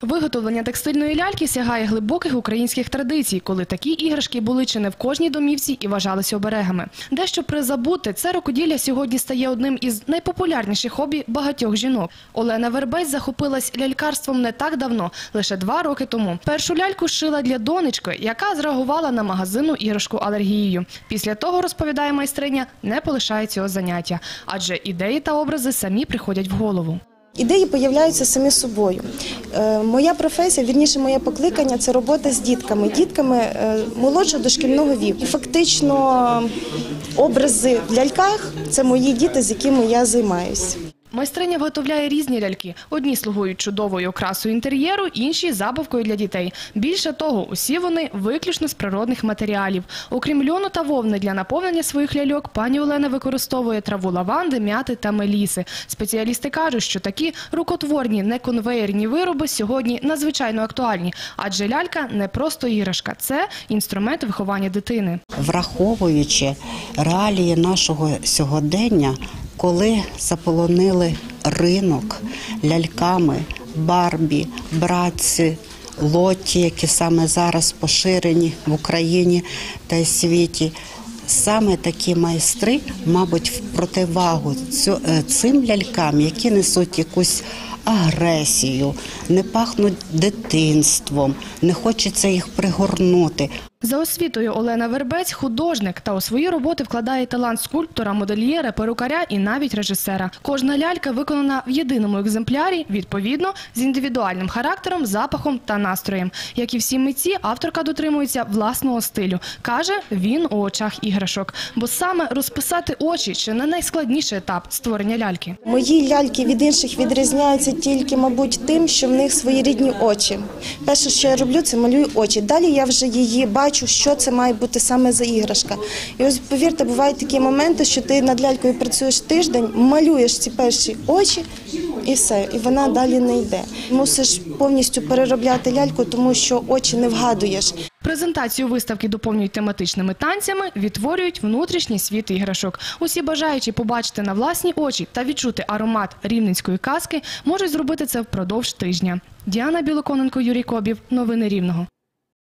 Виготовлення текстильної ляльки сягає глибоких українських традицій, коли такі іграшки були чи не в кожній домівці і вважалися оберегами. Дещо призабути, це рукоділля сьогодні стає одним із найпопулярніших хобі багатьох жінок. Олена Вербець захопилась лялькарством не так давно, лише два роки тому. Першу ляльку шила для донечки, яка зреагувала на магазинну іграшку алергією. Після того, розповідає майстриня, не полишає цього заняття, адже ідеї та образи самі приходять в голову. Ідеї появляються самі собою. Е, Моя професія, вірніше, моє покликання це робота з дітками, дітками е, молодшого дошкільного віку. Фактично образи в ляльках це мої діти, з якими я займаюся. Майстриня виготовляє різні ляльки. Одні слугують чудовою окрасою інтер'єру, інші забавкою для дітей. Більше того, усі вони виключно з природних матеріалів. Окрім льону та вовни для наповнення своїх ляльок, пані Олена використовує траву лаванди, м'яти та меліси. Спеціалісти кажуть, що такі рукотворні неконвеєрні вироби сьогодні надзвичайно актуальні, адже лялька не просто іграшка, це інструмент виховання дитини. враховуючи реалії нашого сьогодення, коли заполонили ринок ляльками, барбі, братці, лоті, які саме зараз поширені в Україні та світі. Саме такі майстри, мабуть, в противагу е, цим лялькам, які несуть якусь агресію, не пахнуть дитинством, не хочеться їх пригорнути. За освітою Олена Вербець художник та у свої роботи вкладає талант скульптора, модельєра, перукаря і навіть режисера. Кожна лялька виконана в єдиному екземплярі, відповідно з індивідуальним характером, запахом та настроєм. Як і всі митці, авторка дотримується власного стилю. каже, він у очах іграшок, бо саме розписати очі чи не найскладніший етап створення ляльки. Мої ляльки від інших відрізняються тільки, мабуть, тим, що в них свої рідні очі. Перше, що я роблю, це малюю очі. Далі я вже її бачу, що це має бути саме за іграшка. І ось повірте, бувають такі моменти, що ти над лялькою працюєш тиждень, малюєш ці перші очі. І все, і вона далі не йде. Мусиш повністю переробляти ляльку, тому що очі не вгадуєш. Презентацію виставки доповнюють тематичними танцями, відтворюють внутрішній світ іграшок. Усі бажаючі побачити на власні очі та відчути аромат рівненської казки можуть зробити це впродовж тижня. Діана Білоконенко, Юрій Кобів. Новини Рівного.